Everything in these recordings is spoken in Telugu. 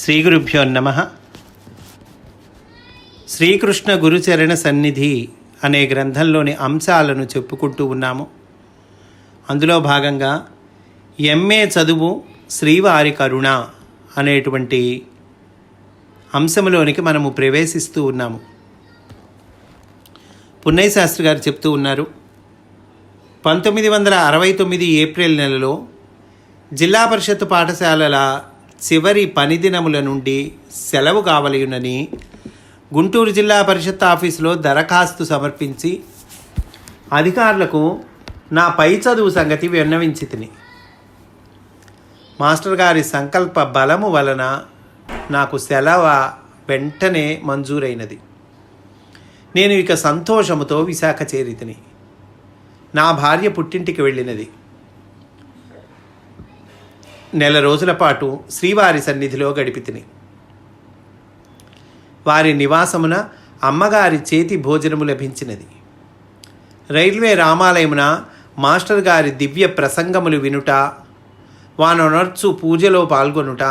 శ్రీ గురుభ్యో నమ. శ్రీకృష్ణ గురుచరణ సన్నిధి అనే గ్రంథంలోని అంశాలను చెప్పుకుంటూ ఉన్నాము. అందులో భాగంగా ఎంఏ చదువు శ్రీవారి కరుణ అనేటువంటి అంశంలోనికి మనము ప్రవేశిస్తూ ఉన్నాము. పున్నయ్య శాస్త్రి గారు చెప్తూ ఉన్నారు పంతొమ్మిది వందల అరవై తొమ్మిది ఏప్రిల్ నెలలో జిల్లా పరిషత్ పాఠశాలల చివరి పని దినముల నుండి సెలవు కావలయునని గుంటూరు జిల్లా పరిషత్ ఆఫీసులో దరఖాస్తు సమర్పించి అధికారులకు నా పై చదువు సంగతి విన్నవించి తిని మాస్టర్ గారి సంకల్ప బలము వలన నాకు సెలవ వెంటనే మంజూరైనది. నేను ఇక సంతోషముతో విశాఖ చేరితిని. నా భార్య పుట్టింటికి వెళ్ళినది. నెల రోజుల పాటు శ్రీవారి సన్నిధిలో గడిపితిని. వారి నివాసమున అమ్మగారి చేతి భోజనము లభించినది. రైల్వే రామాలయమున మాస్టర్ గారి దివ్య ప్రసంగములు వినుట వానొనర్చు పూజలో పాల్గొనుట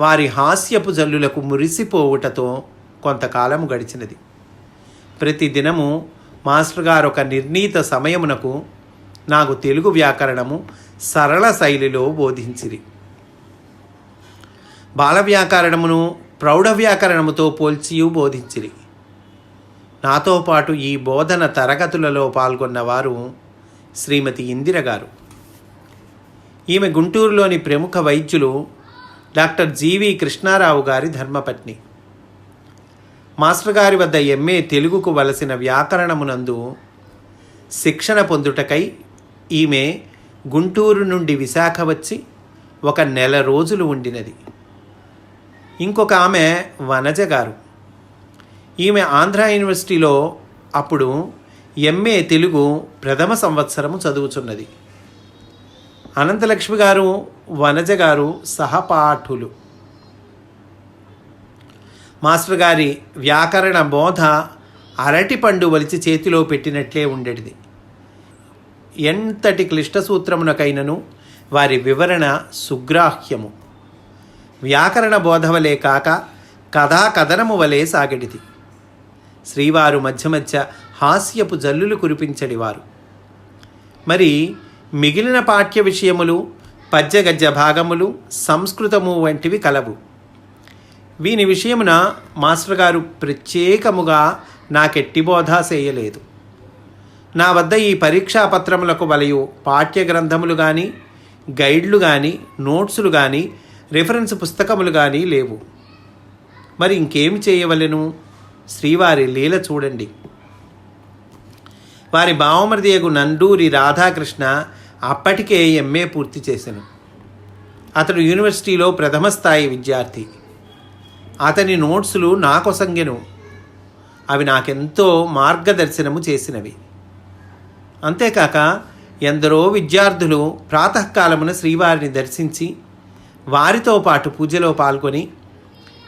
వారి హాస్యపు జల్లులకు మురిసిపోవుటతో కొంతకాలము గడిచినది. ప్రతి దినము మాస్టర్ గారు ఒక నిర్ణీత సమయమునకు నాకు తెలుగు వ్యాకరణము సరళ శైలిలో బోధించిరి. బాల వ్యాకరణమును ప్రౌఢ వ్యాకరణముతో పోల్చియు బోధించిరి. నాతో పాటు ఈ బోధన తరగతులలో పాల్గొన్నవారు శ్రీమతి ఇందిర గారు. ఈమె గుంటూరులోని ప్రముఖ వైద్యులు డాక్టర్ జీవి కృష్ణారావు గారి ధర్మపత్ని. మాస్టర్ గారి వద్ద ఎంఏ తెలుగుకు వలసిన వ్యాకరణమునందు శిక్షణ పొందుటకై ఈమె గుంటూరు నుండి విశాఖ వచ్చి ఒక నెల రోజులు ఉండినది. ఇంకొక ఆమె వనజ గారు. ఈమె ఆంధ్ర యూనివర్సిటీలో అప్పుడు ఎంఏ తెలుగు ప్రథమ సంవత్సరము చదువుచున్నది. అనంతలక్ష్మి గారు వనజ గారు సహపాఠులు. మాస్టర్ గారి వ్యాకరణ బోధ అరటి పండు వలిచి చేతిలో పెట్టినట్లే ఉండేది ఎంతటి క్లిష్ట సూత్రమునకైనను వారి వివరణ సుగ్రాహ్యము. వ్యాకరణ బోధవలే కాక కథా కథనము వలె సాగడిది. శ్రీవారు మధ్య మధ్య హాస్యపు జల్లులు కురిపించడివారు మరి మిగిలిన పాఠ్య విషయములు పద్యగద్య భాగములు సంస్కృతము వంటివి కలవు. వీని విషయమున మాస్టర్ గారు ప్రత్యేకముగా నాకెట్టి బోధ చేయలేదు. నా వద్ద ఈ పరీక్షా పత్రములకు వలయు పాఠ్య గ్రంథములు కానీ గైడ్లు కానీ నోట్సులు కానీ రిఫరెన్స్ పుస్తకములు కానీ లేవు. మరి ఇంకేమి చేయవలెను? శ్రీవారి లీల చూడండి. వారి బావమరిదియగు నండూరి రాధాకృష్ణ అప్పటికే ఎంఏ పూర్తి చేశాను అతడు యూనివర్సిటీలో ప్రథమ స్థాయి విద్యార్థి. అతని నోట్సులు నాకొసంగెను. అవి నాకెంతో మార్గదర్శనము చేసినవి. అంతేకాక ఎందరో విద్యార్థులు ప్రాతకాలమున శ్రీవారిని దర్శించి వారితో పాటు పూజలో పాల్గొని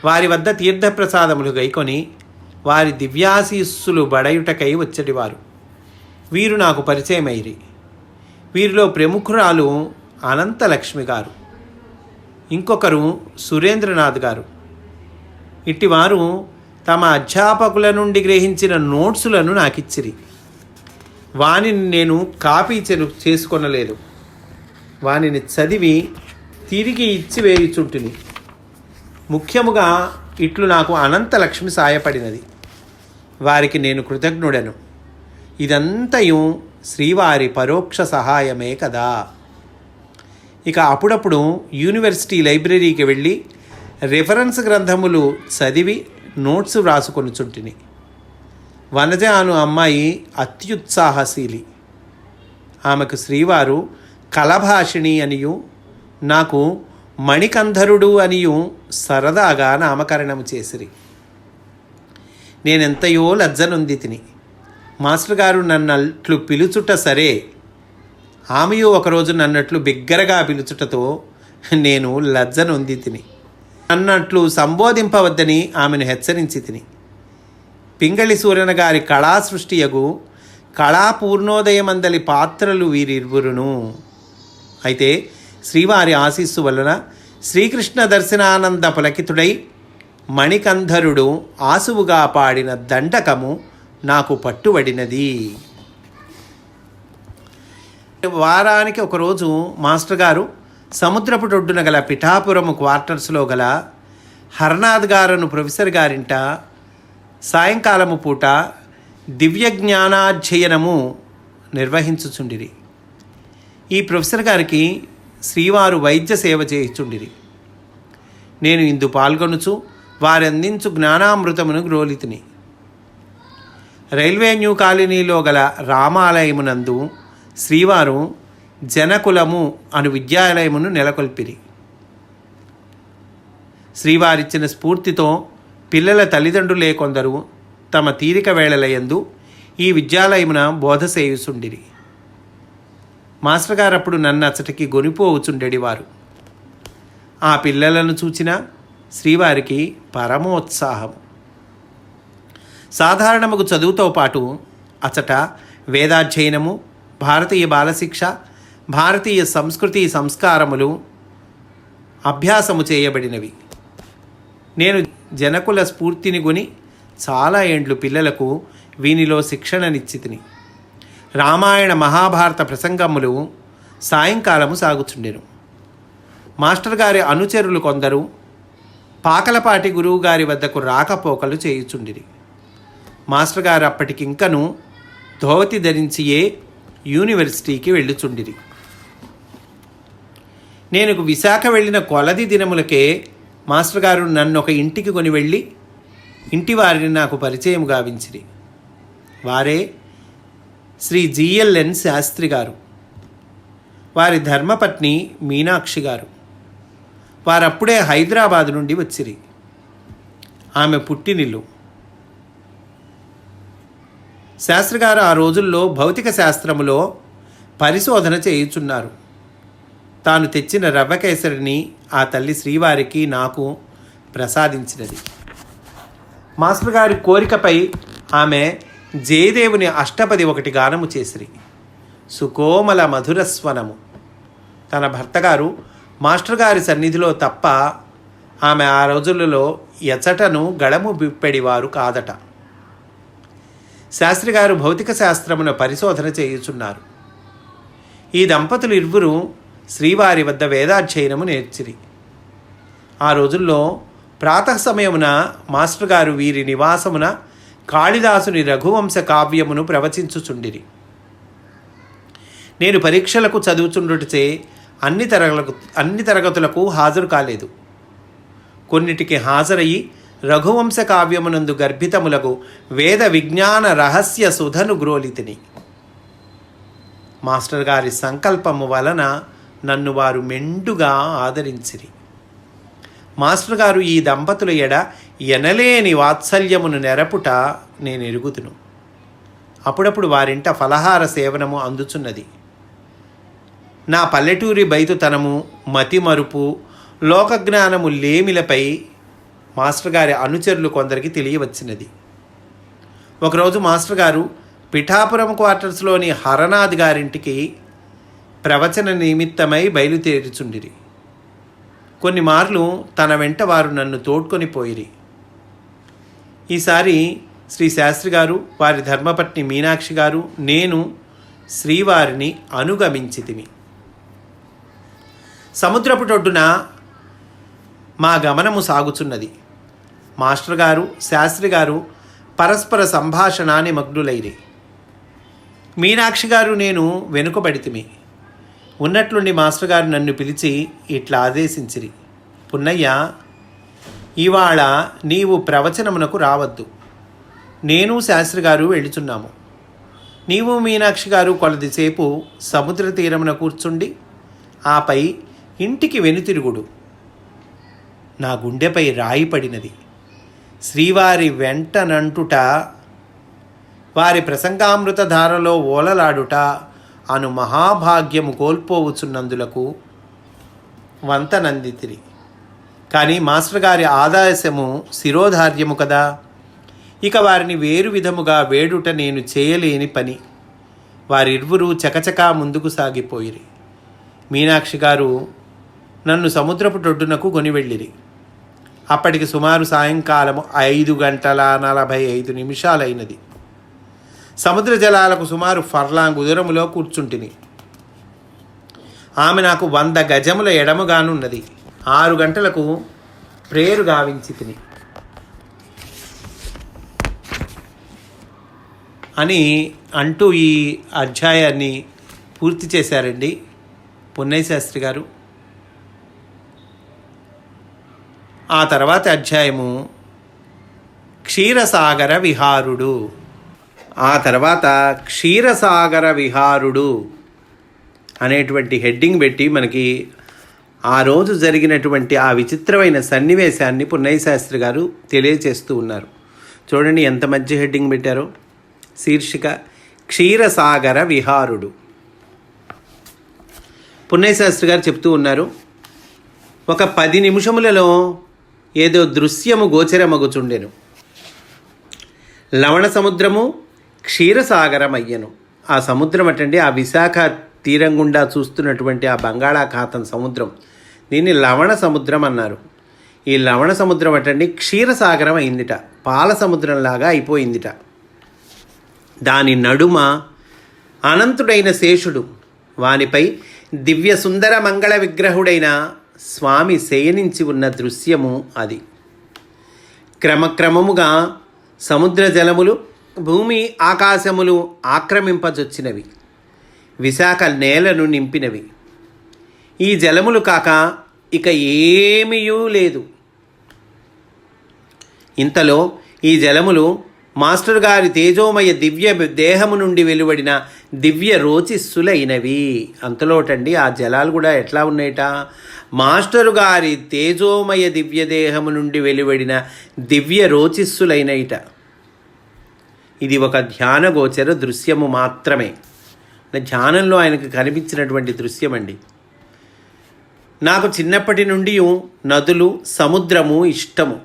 వారి వద్ద తీర్థప్రసాదములు గైకొని వారి దివ్యాశీస్సులు బడయుటకై వచ్చటివారు. వీరు నాకు పరిచయమైరి వీరిలో ప్రముఖురాలు అనంతలక్ష్మి గారు. ఇంకొకరు సురేంద్రనాథ్ గారు. ఇట్టివారు తమ అధ్యాపకుల నుండి గ్రహించిన నోట్సులను నాకిచ్చిరి. వానిని నేను కాపీ చెరు చేసుకొనలేదు. వానిని చదివి తిరిగి ఇచ్చి వేయుచుంటిని. ముఖ్యముగా ఇట్లు నాకు అనంత లక్ష్మి సాయపడినది. వారికి నేను కృతజ్ఞుడను. ఇదంతయు శ్రీవారి పరోక్ష సహాయమే కదా. ఇక అప్పుడప్పుడు యూనివర్సిటీ లైబ్రరీకి వెళ్ళి రిఫరెన్స్ గ్రంథములు చదివి నోట్స్ వ్రాసుకొనుచుంటిని. వనజ అను అమ్మాయి అత్యుత్సాహశీలి. ఆమెకు శ్రీవారు కలభాషిణి అనియు నాకు మణికంధరుడు అనియు సరదాగా నామకరణము చేసిరి. నేనెంతయో లజ్జనుంది తిని. మాస్టర్ గారు నన్ను అట్లు పిలుచుట సరే ఆమెయు ఒకరోజు నన్నట్లు బిగ్గరగా పిలుచుటతో నేను లజ్జనుంది తిని. అన్నట్లు సంబోధింపవద్దని ఆమెను హెచ్చరించి తిని. పింగళి సూర్యన గారి కళా సృష్టియగు కళాపూర్ణోదయమందలి పాత్రలు వీరిరువురును. అయితే శ్రీవారి ఆశీస్సు వలన శ్రీకృష్ణ దర్శనానంద పులకితుడై మణికంధరుడు ఆసువుగా పాడిన దండకము నాకు పట్టుబడినది. వారానికి ఒకరోజు మాస్టర్ గారు సముద్రపు ఒడ్డున గల పిఠాపురము క్వార్టర్స్లో గల హర్నాథ్ గారును ప్రొఫెసర్ గారింట సాయంకాలము పూట దివ్య జ్ఞానాధ్యయనము నిర్వహించుచుండిరి. ఈ ప్రొఫెసర్ గారికి శ్రీవారు వైద్య సేవ చేయుచుండిరి. నేను ఇందు పాల్గొనుచు వారందించు జ్ఞానామృతమును గ్రోలితిని. రైల్వే న్యూ కాలనీలో గల రామాలయమునందు శ్రీవారు జనకులము అను విద్యాలయమును నెలకొల్పిరి. శ్రీవారిచ్చిన స్ఫూర్తితో పిల్లల తల్లిదండ్రులే కొందరు తమ తీరిక వేళలయందు ఈ విద్యాలయమున బోధ చేయుచుండిరి మాస్టర్ గారప్పుడు నన్ను అచ్చటికి గొనిపోవుచుండెడివారు. ఆ పిల్లలను చూచిన శ్రీవారికి పరమోత్సాహం సాధారణముకు చదువుతో పాటు అచట వేదాధ్యయనము భారతీయ బాలశిక్ష భారతీయ సంస్కృతి సంస్కారములు అభ్యాసము చేయబడినవి. నేను జనకుల స్ఫూర్తిని గుని చాలా ఏండ్లు పిల్లలకు వీనిలో శిక్షణనిచ్చితిని. రామాయణ మహాభారత ప్రసంగములు సాయంకాలము సాగుచుండెను. మాస్టర్ గారి అనుచరులు కొందరు పాకలపాటి గురువు గారి వద్దకు రాకపోకలు చేయుచుండిరి. మాస్టర్ గారు అప్పటికింకను ధోవతి ధరించియే యూనివర్సిటీకి వెళ్ళుచుండిరి. నేను విశాఖ వెళ్ళిన కొలది దినములకే మాస్టర్ గారు నన్ను ఒక ఇంటికి కొని వెళ్ళి ఇంటి వారిని నాకు పరిచయం గావించిరి. వారే శ్రీ జిఎల్ఎన్ శాస్త్రి గారు. వారి ధర్మపత్ని మీనాక్షి గారు. వారప్పుడే హైదరాబాద్ నుండి వచ్చిరి. ఆమె పుట్టినిల్లు. శాస్త్రి గారు ఆ రోజుల్లో భౌతిక శాస్త్రములో పరిశోధన చేయుచున్నారు. తాను తెచ్చిన రవ్వకేసరిని ఆ తల్లి శ్రీవారికి నాకు ప్రసాదించినది. మాస్టర్ గారి కోరికపై ఆమె జయదేవుని అష్టపది ఒకటి గానము చేసిరి. సుకోమల మధురస్వనము తన భర్తగారు మాస్టర్ గారి సన్నిధిలో తప్ప ఆమె ఆ రోజులలో ఎచటను గళము బిప్పెడివారు కాదట. శాస్త్రి గారు భౌతిక శాస్త్రమున పరిశోధన చేయుచున్నారు. ఈ దంపతులు ఇరువురు శ్రీవారి వద్ద వేదాధ్యయనము నేర్చిరి. ఆ రోజుల్లో ప్రాతః సమయమున మాస్టర్ గారు వీరి నివాసమున కాళిదాసుని రఘువంశ కావ్యమును ప్రవచించుచుండిరి. నేను పరీక్షలకు చదువుచుండుటచే అన్ని తరగలకు అన్ని తరగతులకు హాజరు కాలేదు. కొన్నిటికి హాజరయ్యి రఘువంశ కావ్యమునందు గర్భితములకు వేద విజ్ఞాన రహస్య సుధను గ్రోలితిని. మాస్టర్ గారి సంకల్పము వలన నన్ను వారు మెండుగా ఆదరించిరి. మాస్టర్ గారు ఈ దంపతుల ఎడ ఎనలేని వాత్సల్యమును నెరపుట నేను ఎరుగుతును అప్పుడప్పుడు వారింట ఫలహార సేవనము అందుచున్నది. నా పల్లెటూరి బయతుతనము మతిమరుపు లోకజ్ఞానము లేమిలపై మాస్టర్ గారి అనుచరులు కొందరికి తెలియవచ్చినది. ఒకరోజు మాస్టర్ గారు పిఠాపురం క్వార్టర్స్లోని హరనాథ్ గారింటికి ప్రవచన నిమిత్తమై బయలుదేరుచుండిరి. కొన్ని మార్లు తన వెంట వారు నన్ను తోడ్కొని పోయిరి. ఈసారి శ్రీ శాస్త్రి గారు వారి ధర్మపత్ని మీనాక్షి గారు నేను శ్రీవారిని అనుగమించితిమి. సముద్రపుటొడ్డున మా గమనము సాగుచున్నది. మాస్టర్ గారు శాస్త్రి గారు పరస్పర సంభాషణాన్ని మగ్నులైరి మీనాక్షి గారు నేను వెనుకబడితిమి. ఉన్నట్లుండి మాస్టర్ గారు నన్ను పిలిచి ఇట్లా ఆదేశించిరి. పున్నయ్య ఇవాళ నీవు ప్రవచనమునకు రావద్దు. నేను శాస్త్రి గారు వెళుచున్నాము నీవు మీనాక్షి గారు కొలదిసేపు సముద్ర తీరమున కూర్చుండి ఆపై ఇంటికి వెనుతిరుగుడు. నా గుండెపై రాయి పడినది. శ్రీవారి వెంటనంటుట వారి ప్రసంగామృత ధారలో ఓలలాడుట అను మహాభాగ్యము కోల్పోవచ్చున్నందులకు వంతనందితిరి కానీ మాస్టర్ గారి ఆదాయశము శిరోధార్యము కదా. ఇక వారిని వేరు విధముగా వేడుట నేను చేయలేని పని. వారిరువురు చకచకా ముందుకు సాగిపోయిరి. మీనాక్షి గారు నన్ను సముద్రపు టొడ్డునకు కొనివెళ్ళిరి అప్పటికి సుమారు సాయంకాలము ఐదు గంటల నలభై ఐదు నిమిషాలైనది. సముద్ర జలాలకు సుమారు ఫర్లాంగ్ ఉదరములో కూర్చుంటిని. ఆమె నాకు వంద గజముల ఎడముగానున్నది. ఆరు గంటలకు ప్రేరు గావించి తిని అని అంటూ ఈ అధ్యాయాన్ని పూర్తి చేశారండి పున్నయ్య శాస్త్రి గారు. ఆ తర్వాత అధ్యాయము క్షీరసాగర విహారుడు. ఆ తర్వాత క్షీరసాగర విహారుడు అనేటువంటి హెడ్డింగ్ పెట్టి మనకి ఆ రోజు జరిగినటువంటి ఆ విచిత్రమైన సన్నివేశాన్ని పున్నయ్య శాస్త్రి గారు తెలియచేస్తూ ఉన్నారు. చూడండి ఎంత మంచి హెడ్డింగ్ పెట్టారో. శీర్షిక క్షీరసాగర విహారుడు. పున్నయ్య శాస్త్రి గారు చెప్తూ ఉన్నారు ఒక పది నిమిషములలో ఏదో దృశ్యము గోచరమగుచుండెను. లవణ సముద్రము క్షీరసాగరమయ్యను. ఆ సముద్రం అటండి ఆ విశాఖ తీరం గుండా చూస్తున్నటువంటి ఆ బంగాళాఖాతం సముద్రం. దీన్ని లవణ సముద్రం అన్నారు. ఈ లవణ సముద్రం అటండి క్షీరసాగరం అయిందిట. పాల సముద్రంలాగా అయిపోయిందిట. దాని నడుమ అనంతుడైన శేషుడు వానిపై దివ్య సుందర మంగళ విగ్రహుడైన స్వామి శయనించి ఉన్న దృశ్యము అది. క్రమక్రమముగా సముద్ర జలములు భూమి ఆకాశములు ఆక్రమింపజొచ్చినవి. విశాఖ నేలను నింపినవి. ఈ జలములు కాక ఇక ఏమీయూ లేదు. ఇంతలో ఈ జలములు మాస్టర్ గారి తేజోమయ దివ్య దేహము నుండి వెలువడిన దివ్య రోచిస్సులైనవి. అంతలోటండి ఆ జలాలు కూడా ఎట్లా ఉన్నాయట? మాస్టరు గారి తేజోమయ దివ్య దేహము నుండి వెలువడిన దివ్య రోచిస్సులైనయిట. ఇది ఒక ధ్యానగోచర దృశ్యము మాత్రమే. ధ్యానంలో ఆయనకు కనిపించినటువంటి దృశ్యం అండి నాకు చిన్నప్పటి నుండి నదులు సముద్రము ఇష్టము.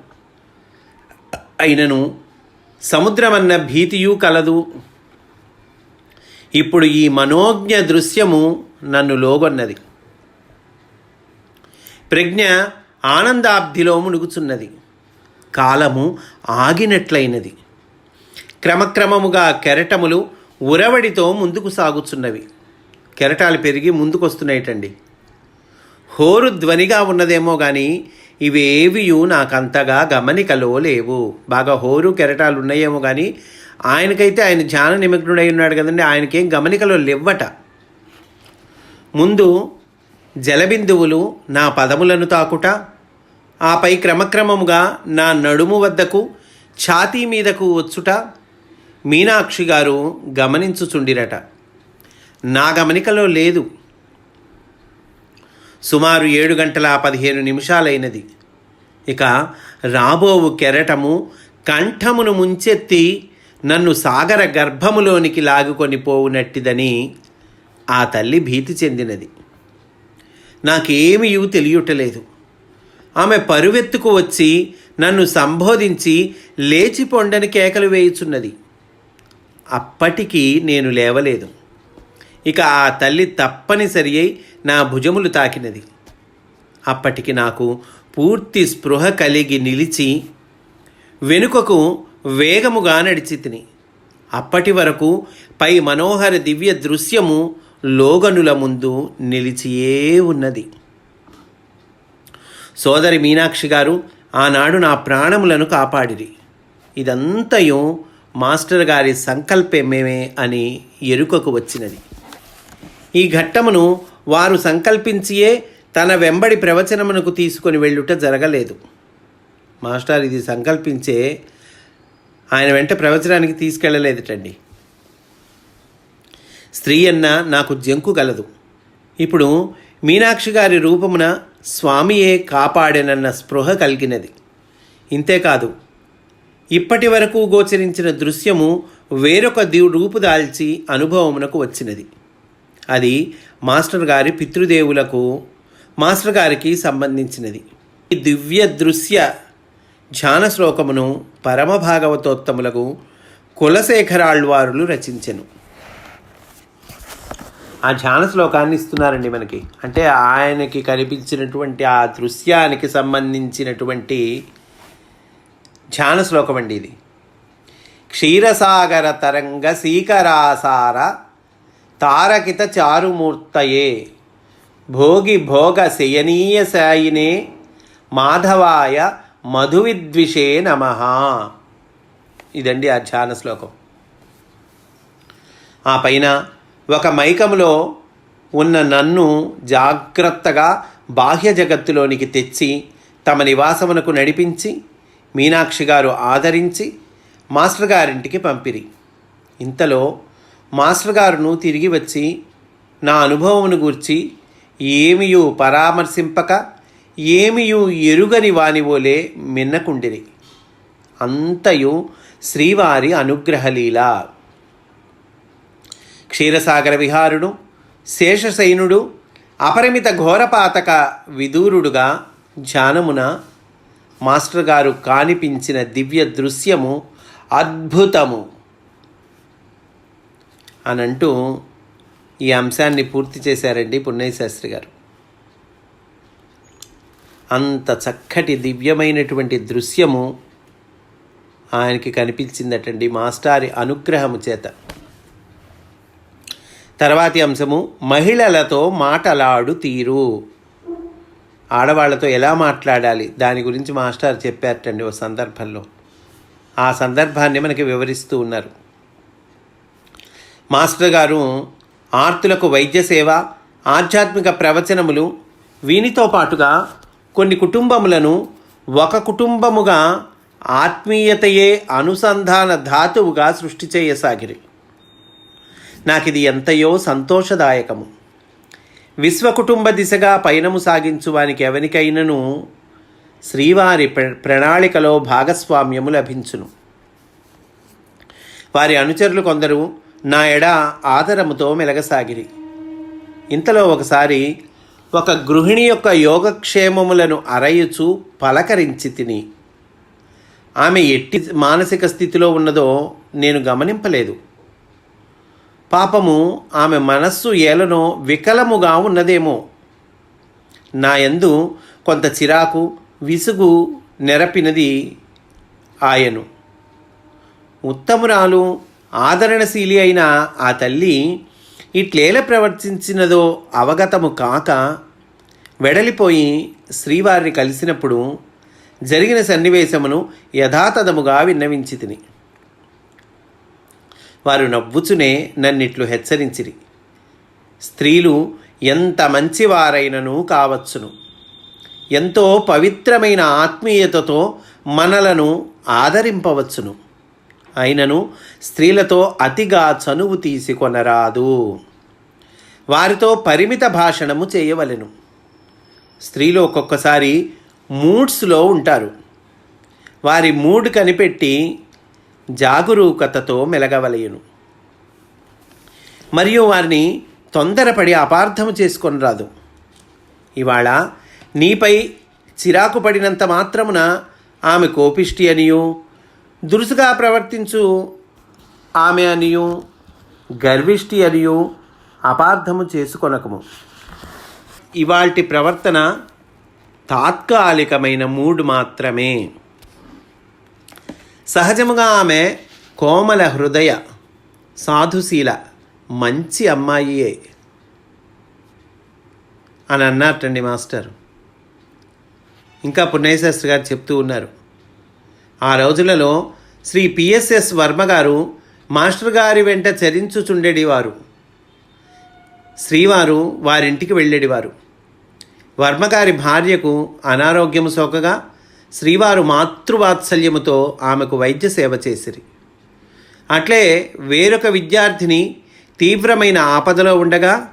అయినను సముద్రమన్న భీతియు కలదు. ఇప్పుడు ఈ మనోజ్ఞ దృశ్యము నన్ను లోగొన్నది. ప్రజ్ఞ ఆనందాబ్ధిలో మునుగుచున్నది. కాలము ఆగినట్లయినది. క్రమక్రమముగా కెరటములు ఉరవడితో ముందుకు సాగుచున్నవి. కెరటాలు పెరిగి ముందుకొస్తున్నాయిటండి. హోరు ధ్వనిగా ఉన్నదేమో కానీ ఇవేవియు నాకంతగా గమనికలో లేవు. బాగా హోరు కెరటాలు ఉన్నాయేమో కానీ ఆయనకైతే ఆయన ధ్యాన నిమగ్నుడై ఉన్నాడు కదండి ఆయనకేం గమనికలో లేవ్వట. ముందు జలబిందువులు నా పదములను తాకుట ఆపై క్రమక్రమముగా నా నడుము వద్దకు ఛాతీ మీదకు వచ్చుట మీనాక్షి గారు గమనించుచుండిరట. నా గమనికలో లేదు. సుమారు ఏడు గంటల పదిహేను నిమిషాలైనది. ఇక రాబోవు కెరటము కంఠమును ముంచెత్తి నన్ను సాగర గర్భములోనికి లాగుకొని పోవునట్టిదని ఆ తల్లి భీతి చెందినది. నాకేమీ తెలియటలేదు. ఆమె పరువెత్తుకు వచ్చి నన్ను సంబోధించి లేచి పొండని కేకలు వేయుచున్నది. అప్పటికి నేను లేవలేదు. ఇక ఆ తల్లి తప్పనిసరి అయి నా భుజములు తాకినది. అప్పటికి నాకు పూర్తి స్పృహ కలిగి నిలిచి వెనుకకు వేగముగా నడిచి తిని. అప్పటి వరకు పై మనోహర దివ్య దృశ్యము లోగనుల ముందు నిలిచియే ఉన్నది. సోదరి మీనాక్షి గారు ఆనాడు నా ప్రాణములను కాపాడిరి. ఇదంతయు మాస్టర్ గారి సంకల్పమేమే అని ఎరుకకు వచ్చినది. ఈ ఘట్టమును వారు సంకల్పించియే తన వెంబడి ప్రవచనమునకు తీసుకొని వెళ్ళుట జరగలేదు. మాస్టర్ ఇది సంకల్పించే ఆయన వెంట ప్రవచనానికి తీసుకెళ్ళలేదటండి స్త్రీ అన్న నాకు జంకు గలదు. ఇప్పుడు మీనాక్షి గారి రూపమున స్వామియే కాపాడెనన్న స్పృహ కలిగినది. ఇంతేకాదు ఇప్పటి వరకు గోచరించిన దృశ్యము వేరొక రూపుదాల్చి అనుభవమునకు వచ్చినది. అది మాస్టర్ గారి పితృదేవులకు మాస్టర్ గారికి సంబంధించినది. ఈ దివ్య దృశ్య ధ్యాన శ్లోకమును పరమభాగవతోత్తములకు కులశేఖరాళ్వారులు రచించెను. ఆ ధ్యాన శ్లోకాన్ని ఇస్తున్నారండి మనకి. అంటే ఆయనకి కనిపించినటువంటి ఆ దృశ్యానికి సంబంధించినటువంటి ధ్యాన శ్లోకం అండి ఇది. క్షీరసాగర తరంగ సీకరాసార తారకిత చారుమూర్తయే. భోగి భోగ శయనీయ సాయినే మాధవాయ మధువిద్విషే నమ. ఇదండి ఆ ధ్యాన శ్లోకం. ఆ పైన ఒక మైకములో ఉన్న నన్ను జాగ్రత్తగా బాహ్య జగత్తులోనికి తెచ్చి తమ నివాసమునకు నడిపించి మీనాక్షి గారు ఆదరించి మాస్టర్ గారింటికి పంపిరి. ఇంతలో మాస్టర్ గారును తిరిగి వచ్చి నా అనుభవమును గూర్చి ఏమియు పరామర్శింపక ఏమియు ఎరుగని వానివోలే మిన్నకుండిరి. అంతయు శ్రీవారి అనుగ్రహలీల. క్షీరసాగర విహారుడు శేషశైనుడు అపరిమిత ఘోరపాతక విదూరుడుగా ధ్యానమున మాస్టర్ గారు కానిపించిన దివ్య దృశ్యము అద్భుతము అనంటూ ఈ అంశాన్ని పూర్తి చేశారండి పున్నయ్య శాస్త్రి గారు. అంత చక్కటి దివ్యమైనటువంటి దృశ్యము ఆయనకి కనిపించిందటండి మాస్టారి అనుగ్రహము చేత. తర్వాతి అంశము మహిళలతో మాటలాడు తీరు ఆడవాళ్ళతో ఎలా మాట్లాడాలి? దాని గురించి మాస్టర్ చెప్పారటండి ఓ సందర్భంలో. ఆ సందర్భాన్ని మనకి వివరిస్తూ ఉన్నారు. మాస్టర్ గారు ఆర్తులకు వైద్య సేవ ఆధ్యాత్మిక ప్రవచనములు వీనితో పాటుగా కొన్ని కుటుంబములను ఒక కుటుంబముగా ఆత్మీయతయే అనుసంధాన ధాతువుగా సృష్టి చేయసాగిరి. నాకు ఇది ఎంతయో సంతోషదాయకము. విశ్వకుటుంబ దిశగా పయనము సాగించు వానికి ఎవరికైనను శ్రీవారి ప్ర- ప్రణాళికలో భాగస్వామ్యము లభించును. వారి అనుచరులు కొందరు నా ఎడ ఆదరముతో మెలగసాగిరి. ఇంతలో ఒకసారి ఒక గృహిణి యొక్క యోగక్షేమములను అరయుచు పలకరించి తిని ఆమె ఎట్టి మానసిక స్థితిలో ఉన్నదో నేను గమనింపలేదు. పాపము ఆమె మనస్సు ఏలనో వికలముగా ఉన్నదేమో. నా యందు కొంత చిరాకు విసుగు నెరపినది ఆయను. ఉత్తమురాలు ఆదరణశీలి అయిన ఆ తల్లి ఇట్లేల ప్రవర్తించినదో అవగతము కాక వెడలిపోయి శ్రీవారిని కలిసినప్పుడు జరిగిన సన్నివేశమును యథాతథముగా విన్నవించి తిని వారు నవ్వుచునే నన్నిట్లు హెచ్చరించిరి. స్త్రీలు ఎంత మంచివారైనను కావచ్చును. ఎంతో పవిత్రమైన ఆత్మీయతతో మనలను ఆదరింపవచ్చును. అయినను స్త్రీలతో అతిగా చనువు తీసుకొనరాదు వారితో పరిమిత భాషణము చేయవలెను. స్త్రీలు ఒక్కొక్కసారి మూడ్స్లో ఉంటారు. వారి మూడ్ కనిపెట్టి జాగరూకతతో మెలగవలయను మరియు వారిని తొందరపడి అపార్థము చేసుకొని రాదు. ఇవాళ నీపై చిరాకు పడినంత మాత్రమున ఆమె కోపిష్టి అనియు దురుసుగా ప్రవర్తించు ఆమె అనియు గర్విష్టి అనియు అపార్థము చేసుకొనకము. ఇవాల్టి ప్రవర్తన తాత్కాలికమైన మూడ్ మాత్రమే. సహజముగా ఆమె కోమల హృదయ సాధుశీల మంచి అమ్మాయియే అని అన్నట్టండి మాస్టర్. ఇంకా పుణ్యశాస్త్రి గారు చెప్తూ ఉన్నారు. ఆ రోజులలో శ్రీ పిఎస్ఎస్ వర్మ గారు మాస్టర్ గారి వెంట చరించుచుండేటివారు శ్రీవారు వారింటికి వెళ్ళేటివారు వర్మగారి భార్యకు అనారోగ్యము సోకగా శ్రీవారు మాతృవాత్సల్యముతో ఆమెకు వైద్య సేవ చేసిరి. అట్లే వేరొక విద్యార్థిని తీవ్రమైన ఆపదలో ఉండగా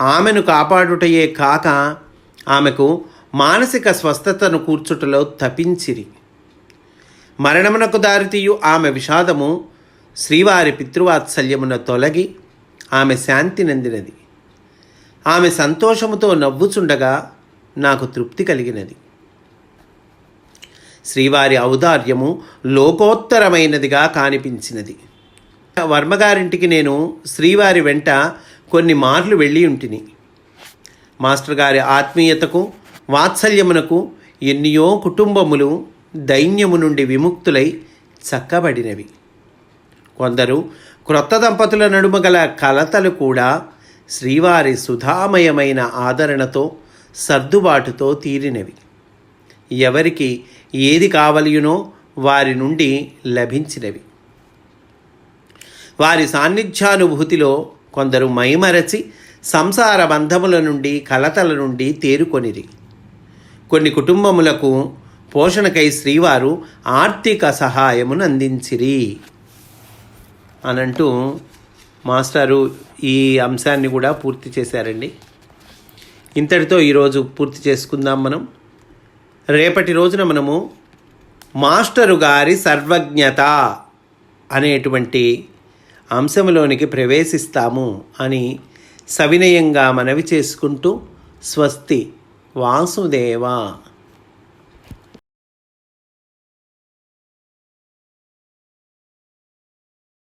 ఆమెను కాపాడుటయే కాక ఆమెకు మానసిక స్వస్థతను కూర్చుటలో తపించిరి. మరణమునకు దారితీయు ఆమె విషాదము శ్రీవారి పితృవాత్సల్యమున తొలగి ఆమె శాంతి నందినది. ఆమె సంతోషముతో నవ్వుచుండగా నాకు తృప్తి కలిగినది. శ్రీవారి ఔదార్యము లోకోత్తరమైనదిగా కానిపించినది. వర్మగారింటికి నేను శ్రీవారి వెంట కొన్ని మార్లు వెళ్ళి ఉంటిని. మాస్టర్ గారి ఆత్మీయతకు వాత్సల్యమునకు ఎన్నియో కుటుంబములు దైన్యము నుండి విముక్తులై చక్కబడినవి. కొందరు క్రొత్త దంపతుల నడుమ గల కలతలు కూడా శ్రీవారి సుధామయమైన ఆదరణతో సర్దుబాటుతో తీరినవి. ఎవరికి ఏది కావలియునో వారి నుండి లభించినవి. వారి సాన్నిధ్యానుభూతిలో కొందరు మైమరచి సంసార బంధముల నుండి కలతల నుండి తేరుకొనిరి. కొన్ని కుటుంబములకు పోషణకై శ్రీవారు ఆర్థిక సహాయమును అందించిరి. అనంటూ మాస్టారు ఈ అంశాన్ని కూడా పూర్తి చేశారండి. ఇంతటితో ఈరోజు పూర్తి చేసుకుందాం మనం. రేపటి రోజున మనము మాస్టరు గారి సర్వజ్ఞత అనేటువంటి అంశంలోనికి ప్రవేశిస్తాము అని సవినయంగా మనవి చేసుకుంటూ స్వస్తి వాసుదేవా.